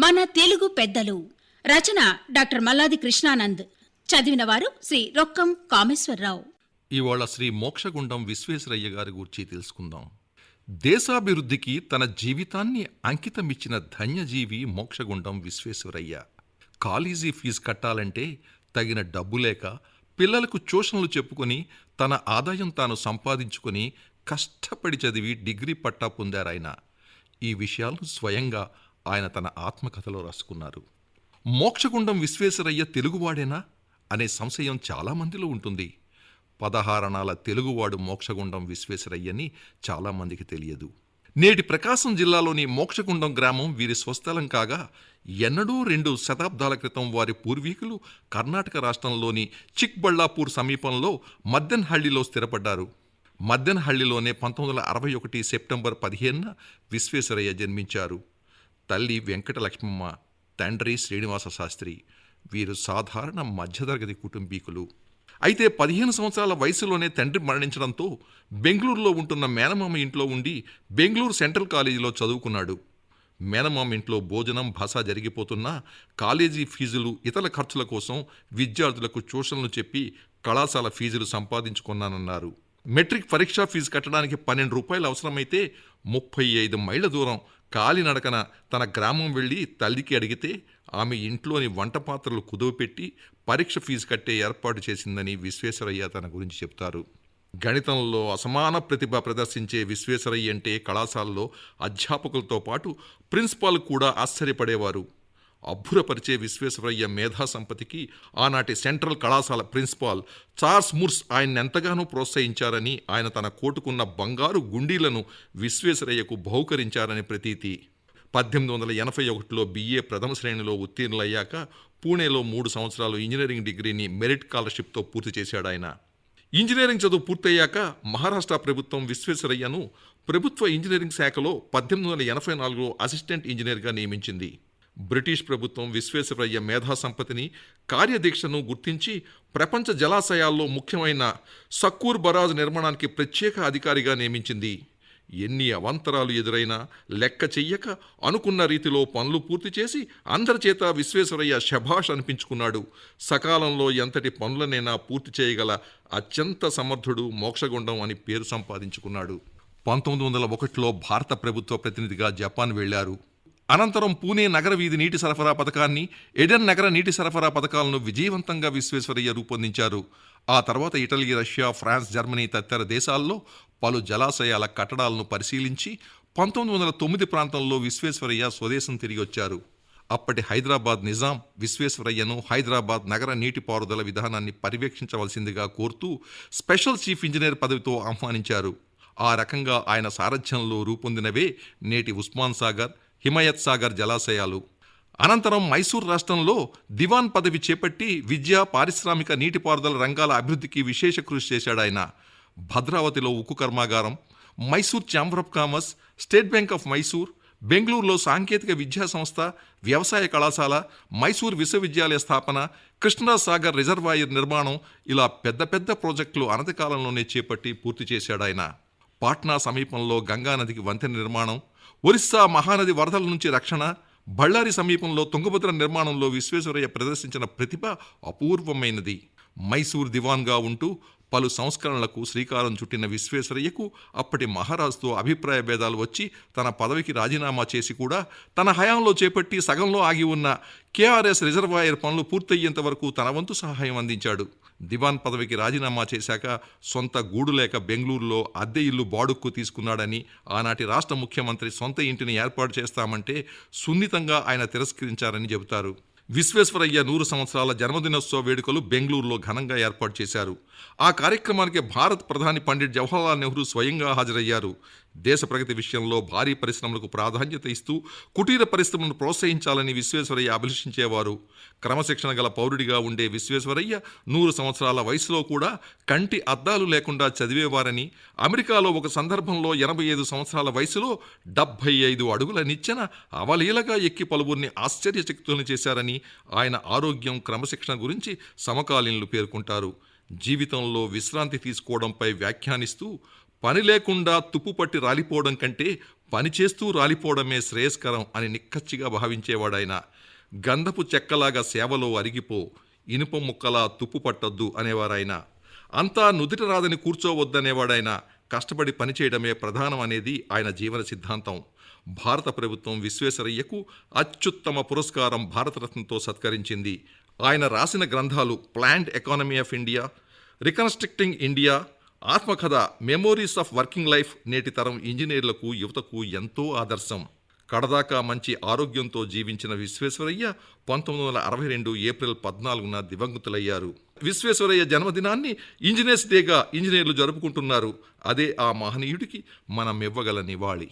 మన తెలుగు పెద్దలు. రచన డాక్టర్ మల్లాది కృష్ణానంద్. చదివిన వారు శ్రీ రొక్కం కామేశ్వరరావు. ఇవాళ శ్రీ మోక్షగుండం విశ్వేశ్వరయ్య గారి గురించి తెలుసుకుందాం. దేశాభివృద్ధికి తన జీవితాన్ని అంకితమిచ్చిన ధన్యజీవి మోక్షగుండం విశ్వేశ్వరయ్య. కాలేజీ ఫీజు కట్టాలంటే తగిన డబ్బు లేక పిల్లలకు ట్యూషన్లు చెప్పుకొని తన ఆదాయం తాను సంపాదించుకొని కష్టపడి చదివి డిగ్రీ పట్టా పొందారాయన. ఈ విషయాలను స్వయంగా ఆయన తన ఆత్మకథలో రాసుకున్నారు. మోక్షగుండం విశ్వేశ్వరయ్య తెలుగువాడేనా? అనే సంశయం చాలామందిలో ఉంటుంది. పదహారణాల తెలుగువాడు మోక్షగుండం విశ్వేశ్వరయ్యని చాలామందికి తెలియదు. నేటి ప్రకాశం జిల్లాలోని మోక్షగుండం గ్రామం వీరి స్వస్థలం కాగా ఎన్నడూ రెండు శతాబ్దాల క్రితం వారి పూర్వీకులు కర్ణాటక రాష్ట్రంలోని చిక్బళ్ళాపూర్ సమీపంలో మద్దెన్హళ్ళిలో స్థిరపడ్డారు. మద్దెన్హళ్ళిలోనే పంతొమ్మిది వందల అరవై ఒకటి సెప్టెంబర్ పదిహేనున విశ్వేశ్వరయ్య జన్మించారు. తల్లి వెంకటలక్ష్మమ్మ తండ్రి శ్రీనివాస శాస్త్రి వీరు సాధారణ మధ్యతరగతి కుటుంబీకులు. అయితే పదిహేను సంవత్సరాల వయసులోనే తండ్రి మరణించడంతో బెంగళూరులో ఉంటున్న మేనమామ ఇంట్లో ఉండి బెంగళూరు సెంట్రల్ కాలేజీలో చదువుకున్నాడు. మేనమామ ఇంట్లో భోజనం భాష జరిగిపోతున్నా కాలేజీ ఫీజులు ఇతర ఖర్చుల కోసం విద్యార్థులకు ట్యూషన్లు చెప్పి కళాశాల ఫీజులు సంపాదించుకున్నానన్నారు. మెట్రిక్ పరీక్షా ఫీజు కట్టడానికి పన్నెండు రూపాయలు అవసరమైతే ముప్పై ఐదు మైళ్ళ దూరం కాలినడకన తన గ్రామం వెళ్ళి తల్లికి అడిగితే ఆమె ఇంట్లోని వంట పాత్రలు కుదువపెట్టి పరీక్ష ఫీజు కట్టే ఏర్పాటు చేసిందని విశ్వేశ్వరయ్య తన గురించి చెప్తారు. గణితంలో అసమాన ప్రతిభ ప్రదర్శించే విశ్వేశ్వరయ్య అంటే కళాశాలలో అధ్యాపకులతో పాటు ప్రిన్సిపాల్ కూడా ఆశ్చర్యపడేవారు. అబ్బురపరిచే విశ్వేశ్వరయ్య మేధా సంపత్తికి ఆనాటి సెంట్రల్ కళాశాల ప్రిన్సిపాల్ చార్ల్స్ ముర్స్ ఆయన ఎంతగానో ప్రోత్సహించారని ఆయన తన కోటుకున్న బంగారు గుండీలను విశ్వేశ్వరయ్యకు బహుకరించారని ప్రతీతి. పద్దెనిమిది వందల ఎనభై ఒకటిలో బిఏ ప్రథమ శ్రేణిలో ఉత్తీర్ణులయ్యాక పూణేలో మూడు సంవత్సరాలు ఇంజనీరింగ్ డిగ్రీని మెరిట్ స్కాలర్షిప్తో పూర్తి చేశాడు ఆయన. ఇంజనీరింగ్ చదువు పూర్తయ్యాక మహారాష్ట్ర ప్రభుత్వం విశ్వేశ్వరయ్యను ప్రభుత్వ ఇంజనీరింగ్ శాఖలో పద్దెనిమిది వందల ఎనభై నాలుగులో అసిస్టెంట్ ఇంజనీర్గా నియమించింది. బ్రిటిష్ ప్రభుత్వం విశ్వేశ్వరయ్య మేధా సంపత్తిని కార్యదీక్షను గుర్తించి ప్రపంచ జలాశయాల్లో ముఖ్యమైన సక్కూర్ బరాజ్ నిర్మాణానికి ప్రత్యేక అధికారిగా నియమించింది. ఎన్ని అవాంతరాలు ఎదురైనా లెక్క చెయ్యక అనుకున్న రీతిలో పనులు పూర్తి చేసి అందరి చేత విశ్వేశ్వరయ్య శభాష్ అనిపించుకున్నాడు. సకాలంలో ఎంతటి పనులనైనా పూర్తి చేయగల అత్యంత సమర్థుడు మోక్షగుండం అని పేరు సంపాదించుకున్నాడు. పంతొమ్మిది వందల ఒకటిలో భారత ప్రభుత్వ ప్రతినిధిగా జపాన్ వెళ్ళారు అనంతరం పూణే నగర వీధి నీటి సరఫరా పథకాన్ని ఎడెన్ నగర నీటి సరఫరా పథకాలను విజయవంతంగా విశ్వేశ్వరయ్య రూపొందించారు. ఆ తర్వాత ఇటలీ రష్యా ఫ్రాన్స్ జర్మనీ తదితర దేశాల్లో పలు జలాశయాల కట్టడాలను పరిశీలించి పంతొమ్మిది వందల తొమ్మిది ప్రాంతంలో విశ్వేశ్వరయ్య స్వదేశం తిరిగి వచ్చారు. అప్పటి హైదరాబాద్ నిజాం విశ్వేశ్వరయ్యను హైదరాబాద్ నగర నీటిపారుదల విధానాన్ని పర్యవేక్షించవలసిందిగా కోరుతూ స్పెషల్ చీఫ్ ఇంజనీర్ పదవితో ఆహ్వానించారు. ఆ రకంగా ఆయన సారథ్యంలో రూపొందినవే నేటి ఉస్మాన్ సాగర్ హిమాయత్ సాగర్ జలాశయాలు. అనంతరం మైసూర్ రాష్ట్రంలో దివాన్ పదవి చేపట్టి విద్య పారిశ్రామిక నీటిపారుదల రంగాల అభివృద్ధికి విశేష కృషి చేశాడు ఆయన. భద్రావతిలో ఉక్కు కర్మాగారం Mysore chamber of commerce state bank of Mysore బెంగళూరులో సాంకేతిక విద్యా సంస్థ వ్యవసాయ కళాశాల మైసూర్ విశ్వవిద్యాలయ స్థాపన కృష్ణాసాగర్ రిజర్వాయర్ నిర్మాణం ఇలా పెద్ద పెద్ద ప్రాజెక్టులు అనతికాలంలోనే చేపట్టి పూర్తి చేశాడు ఆయన. పాట్నా సమీపంలో గంగానదికి వంతెన నిర్మాణం ఒరిస్సా మహానది వరదల నుంచి రక్షణ బళ్ళారి సమీపంలో తుంగభద్ర నిర్మాణంలో విశ్వేశ్వరయ్య ప్రదర్శించిన ప్రతిభ అపూర్వమైనది. మైసూర్ దివాన్గా ఉంటూ పలు సంస్కరణలకు శ్రీకారం చుట్టిన విశ్వేశ్వరయ్యకు అప్పటి మహారాజుతో అభిప్రాయ భేదాలు వచ్చి తన పదవికి రాజీనామా చేసి కూడా తన హయాంలో చేపట్టి సగంలో ఆగి ఉన్న కేఆర్ఎస్ రిజర్వాయర్ పనులు పూర్తయ్యేంత వరకు తన వంతు సహాయం అందించాడు. దివాన్ పదవికి రాజీనామా చేశాక సొంత గూడు లేక బెంగళూరులో అద్దె ఇల్లు బాడుక్కు తీసుకున్నాడని ఆనాటి రాష్ట్ర ముఖ్యమంత్రి సొంత ఇంటిని ఏర్పాటు చేస్తామంటే సున్నితంగా ఆయన తిరస్కరించారని చెబుతారు. విశ్వేశ్వరయ్య నూరు సంవత్సరాల జన్మదినోత్సవ వేడుకలు బెంగళూరులో ఘనంగా ఏర్పాటు చేశారు. ఆ కార్యక్రమానికి భారత ప్రధాని పండిట్ జవహర్లాల్ నెహ్రూ స్వయంగా హాజరయ్యారు. దేశ ప్రగతి విషయంలో భారీ పరిశ్రమలకు ప్రాధాన్యత ఇస్తూ కుటీర పరిశ్రమలను ప్రోత్సహించాలని విశ్వేశ్వరయ్య అభిలషించేవారు. క్రమశిక్షణ గల పౌరుడిగా ఉండే విశ్వేశ్వరయ్య నూరు సంవత్సరాల వయసులో కూడా కంటి అద్దాలు లేకుండా చదివేవారని అమెరికాలో ఒక సందర్భంలో ఎనభై ఐదు సంవత్సరాల వయసులో డెబ్భై ఐదు అడుగుల నిచ్చెన అవలీలగా ఎక్కి పలువురిని ఆశ్చర్యచకితులను చేశారని ఆయన ఆరోగ్యం క్రమశిక్షణ గురించి సమకాలీనులు పేర్కొంటారు. జీవితంలో విశ్రాంతి తీసుకోవడంపై వ్యాఖ్యానిస్తూ పని లేకుండా తుప్పుపట్టి రాలిపోవడం కంటే పనిచేస్తూ రాలిపోవడమే శ్రేయస్కరం అని నిక్కచ్చిగా భావించేవాడాయన. గంధపు చెక్కలాగా సేవలో అరిగిపో ఇనుప ముక్కలా తుప్పు పట్టొద్దు అనేవారాయన. అంతా నుదిట రాదని కూర్చోవద్దనేవాడాయన. కష్టపడి పనిచేయడమే ప్రధానం అనేది ఆయన జీవన సిద్ధాంతం. భారత ప్రభుత్వం విశ్వేశ్వరయ్యకు అత్యుత్తమ పురస్కారం భారతరత్నతో సత్కరించింది. ఆయన రాసిన గ్రంథాలు plant economy of India reconstructing India ఆత్మకథ మెమోరీస్ ఆఫ్ వర్కింగ్ లైఫ్ నేటి తరం ఇంజనీర్లకు యువతకు ఎంతో ఆదర్శం. కడదాకా మంచి ఆరోగ్యంతో జీవించిన విశ్వేశ్వరయ్య పంతొమ్మిది వందల అరవై రెండు ఏప్రిల్ పద్నాలుగున దివంగతులయ్యారు. విశ్వేశ్వరయ్య జన్మదినాన్ని ఇంజనీర్స్ డేగా ఇంజనీర్లు జరుపుకుంటున్నారు. అదే ఆ మహనీయుడికి మనం ఇవ్వగల నివాళి.